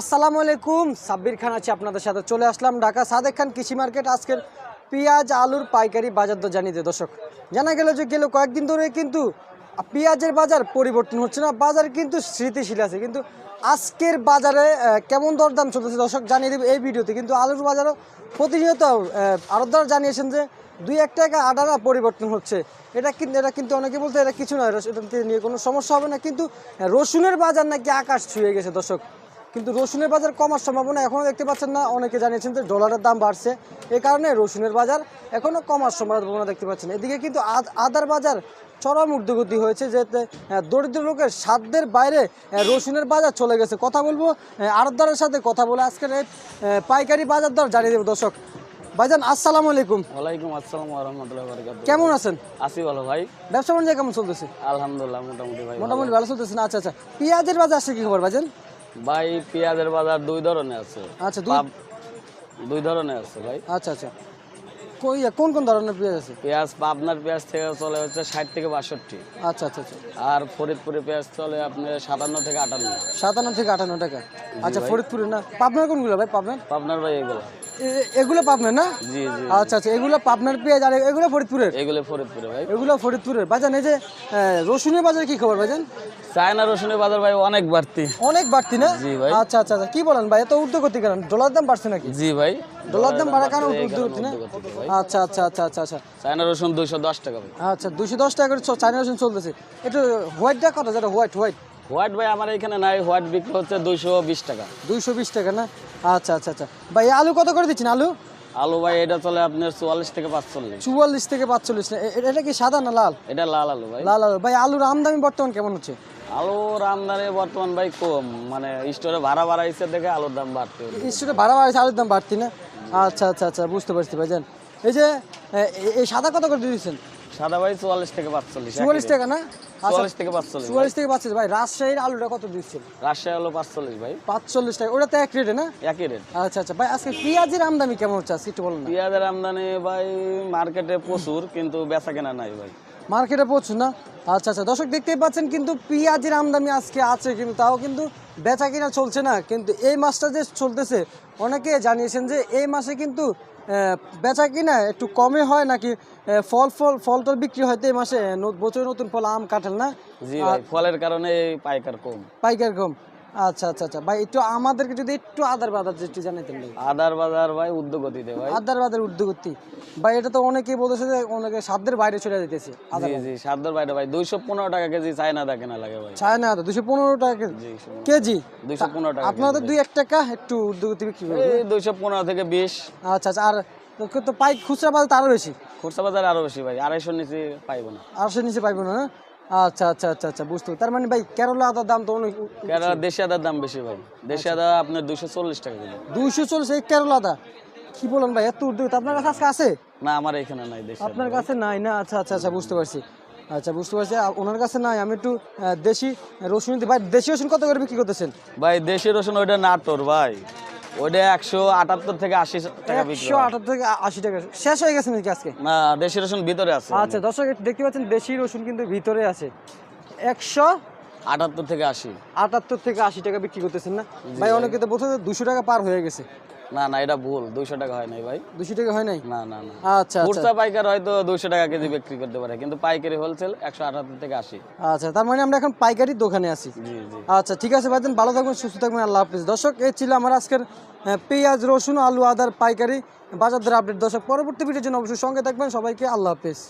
আসসালামু আলাইকুম, সাব্বির খান আছি আপনাদের সাথে। চলে আসলাম ঢাকা সাদেক খান কৃষি মার্কেট। আজকের পেঁয়াজ, আলুর পাইকারি বাজার দর জানিয়ে দেয় দর্শক। জানা গেল যে গেল কয়েকদিন ধরে কিন্তু পেঁয়াজের বাজার পরিবর্তন হচ্ছে না, বাজার কিন্তু স্মৃতিশীল আছে। কিন্তু আজকের বাজারে কেমন দরদাম চলতেছে দর্শক জানিয়ে দেবে এই ভিডিওতে। কিন্তু আলুর বাজারও প্রতিনিয়ত আরবদার জানিয়েছেন যে দুই এক টাকা আডানা পরিবর্তন হচ্ছে। এটা কিন্তু এটা কিন্তু অনেকে বলতে, এটা কিছু নয়, এটা নিয়ে কোনো সমস্যা হবে না। কিন্তু রসুনের বাজার নাকি আকাশ ছুঁয়ে গেছে দর্শক। কিন্তু রসুনের বাজার কমার সম্ভাবনা এখনও দেখতে পাচ্ছেন না। অনেকে জানিয়েছেন যে ডলারের দাম বাড়ছে। এ কারণে রসুনের বাজার এখনও কমার সম্ভাবনা দেখতে পাচ্ছেন। এদিকে কিন্তু আদ- আদার বাজার চরম ঊর্ধ্বগতি হয়েছে যে দরিদ্র লোকের সাধ্যের বাইরে রসুনের বাজার চলে গেছে। কথা বলব আড়তদারের সাথে কথা বলে আজকের এই পাইকারি বাজার দর জানিয়ে দেবো দর্শক। ভাইজান আসসালামু আলাইকুম। ওয়ালাইকুম আসসালাম রহমতুল্লাহ বরকাত কেমন আছেন? আসি ভালো ভাই। ব্যবসা বাণিজ্য কেমন চলতেছে? আলহামদুলিল্লাহ মোটামুটি ভাই মোটামুটি ভালো চলতেছে না? আচ্ছা আচ্ছা। পেঁয়াজের বাজার আসছে কি খবর ভাইজান? ভাই পেঁয়াজের বাজার দুই ধরনের আছে। আচ্ছা দুই দুই ধরনের আছে ভাই। আচ্ছা আচ্ছা। কই কোন কোন ধরনের পেঁয়াজ আছে? পেঁয়াজ পাবনার পেঁয়াজ থেকে চলে হচ্ছে ষাট থেকে বাষট্টি। আচ্ছা আচ্ছা আচ্ছা। আর ফরিদপুরে পেঁয়াজ চলে আপনার সাতান্ন থেকে আটান্ন। সাতান্ন থেকে আটান্ন টাকা। আচ্ছা ফরিদপুরে না? পাবনার কোনগুলো ভাই পাবনার? পাবনার ভাই এগুলো। এগুলো পাবনার না? জি জি। আচ্ছা আচ্ছা এগুলো পাবনার পেঁয়াজ আর এগুলো ফরিদপুরের? এগুলো ফরিদপুরে ভাই। এগুলো ফরিদপুরের। বাজান এই যে রসুনের বাজার কি খবর ভাইজান? চায়না রসুনের বাজার ভাই অনেক বাড়তি। অনেক বাড়তি না? জি ভাই। আচ্ছা আচ্ছা আচ্ছা। কি বলেন ভাই এত ঊর্ধ্বগতি কেন? ডলার দাম বাড়ছে নাকি? জি ভাই। ডলার দাম কারণে না? আচ্ছা আচ্ছা আচ্ছা আচ্ছা আচ্ছা। চায়না রসুন দুইশো দশ টাকা আচ্ছা দুশো দশ টাকা করে চায়না রসুন চলতেছে। হোয়াইটটা কত যেটা হোয়াইট হোয়াইট হোয়াইট ভাই আমার এখানে নাই। হোয়াইট বিক্রি হচ্ছে দুইশো বিশ টাকা। দুইশো বিশ টাকা না? আচ্ছা আচ্ছা আচ্ছা। ভাই আলু কত করে দিচ্ছেন আলু? আলু ভাই এটা চলে আপনার চুয়াল্লিশ থেকে পাঁচচল্লিশ। চুয়াল্লিশ থেকে পাঁচচল্লিশ এটা কি সাদা না লাল? এটা লাল আলু ভাই। লাল আলু। ভাই আলুর আমদানি বর্তমান কেমন হচ্ছে? আলুর আমদানি বর্তমান ভাই কম। মানে স্টোরে ভাড়া বাড়াইছে দেখে আলুর দাম বাড়তে স্টোরে ভাড়া বাড়ছে আলুর দাম বাড়তি না? আচ্ছা আচ্ছা আচ্ছা বুঝতে পারছি এই যে এই সাদা কত করে দিয়ে দিচ্ছেন সাদা ভাই চুয়াল্লিশ থেকে পাঁচচল্লিশ চুয়াল্লিশ টাকা না? আচ্ছা চুয়াল্লিশ থেকে পাঁচচল্লিশ চুয়াল্লিশ থেকে পাচ্ছিস ভাই রাজশাহীর আলুটা কত দিচ্ছেন রাজশাহী হলো পাঁচচল্লিশ ভাই। পাঁচচল্লিশ টাকা ওটা তো এক রেটে না? একই রেট। আচ্ছা আচ্ছা ভাই আজকে পেঁয়াজের আমদানি কেমন হচ্ছে? আজকে একটু বলুন পেঁয়াজের আমদানি ভাই মার্কেটে প্রচুর কিন্তু বেচা কেনা নাই ভাই। মার্কেটে পড়ছু না। আচ্ছা আচ্ছা দর্শক দেখতেই পাচ্ছেন কিন্তু পেঁয়াজের আমদানি আজকে আছে কিন্তু তাও কিন্তু বেচা কিনা চলছে না। কিন্তু এই মাসটা যে চলতেছে অনেকে জানিয়েছেন যে এই মাসে কিন্তু বেচা কিনা একটু কমে হয় নাকি ফল ফল ফল টল বিক্রি হয়তো এই মাসে? বছরে নতুন ফল আম কাঁঠাল না? জি ফলের কারণে পাইকার কম। পাইকার কম। আচ্ছা আচ্ছা আচ্ছা। ভাই একটু আমাদেরকে যদি একটু আদার বাদার একটু জানাইতেন ভাই। আদার বাজার ভাই উদ্যোগতিতে ভাই। আদার বাজার উদ্যোগতি ভাই এটা তো অনেকেই বলতেছে যে অনেকে সাধ্যের বাইরে চলে যেতেছে জি জি সাদ্দর বাইরে ভাই। দুইশো পনেরো টাকা কেজি চায়না দা কেনা লাগে ভাই। না দুশো পনেরো টাকা কেজি। কেজি? দুইশো পনেরো টাকা আপনাদের দুই এক টাকা একটু উদ্যোগতি বিক্রি করবে দুইশো পনেরো থেকে বিশ। আচ্ছা আচ্ছা আর তো- পাইক খুচরা বাজার তো আরও বেশি। খুচরা বাজার আরও বেশি ভাই। আড়াইশোর নিচে পাইবো না। আটশো নিচে পাইবো না না? আচ্ছা আচ্ছা আচ্ছা আচ্ছা বুঝতে তার মানে ভাই কেরলা আদার দাম তো অনেক কেরালা দেশি আদার দাম বেশি ভাই। দেশি আদা আপনার দুইশো চল্লিশ টাকা কিলো। দুইশো চল্লিশ এই কেরলা আদা। কি বলেন ভাই এত উদ্যোগতি আপনার কাছে আজকে আছে? না আমার এখানে নাই দেশি আপনার কাছে নাই না? আচ্ছা আচ্ছা আচ্ছা বুঝতে পারছি। আচ্ছা বুঝতে পারছি। ওনার কাছে নাই। আমি একটু দেশি রসুন ভাই দেশি রসুন কত করে বিক্রি করতেছেন? ভাই দেশি রসুন ওইটা নাটোর ভাই। ওইটা একশো আটাত্তর থেকে আশি টাকা একশো আটাত্তর থেকে আশি টাকা। শেষ হয়ে গেছে নাকি আজকে? না দেশি রসুন ভিতরে আছে। আচ্ছা দর্শক দেখতে পাচ্ছেন দেশি রসুন কিন্তু ভিতরে আছে। একশো আটাত্তর থেকে আশি। আটাত্তর থেকে আশি টাকা বিক্রি করতেছেন না? ভাই অনেকে তো বলছে দুশো টাকা পার হয়ে গেছে। না না এটা ভুল। দুইশো টাকা হয় নাই ভাই। দুশো টাকা হয় নাই? না না না। আচ্ছা আচ্ছা। খুচরা পাইকার হয়তো দুইশো টাকা কেজি বিক্রি করতে পারে কিন্তু পাইকারি হোলসেল একশো আটাত্তর থেকে আশি। আচ্ছা তার মানে আমরা এখন পাইকারি দোকানে আছি। আচ্ছা ঠিক আছে ভাইজান ভালো থাকবেন সুস্থ থাকবেন আল্লাহ হাফিজ। দর্শক এই ছিল আমার আজকের পেঁয়াজ রসুন আলু আদার পাইকারি বাজার দর আপডেট। দর্শক পরবর্তী ভিডিওর জন্য অবশ্যই সঙ্গে থাকবেন। সবাইকে আল্লাহ হাফিজ।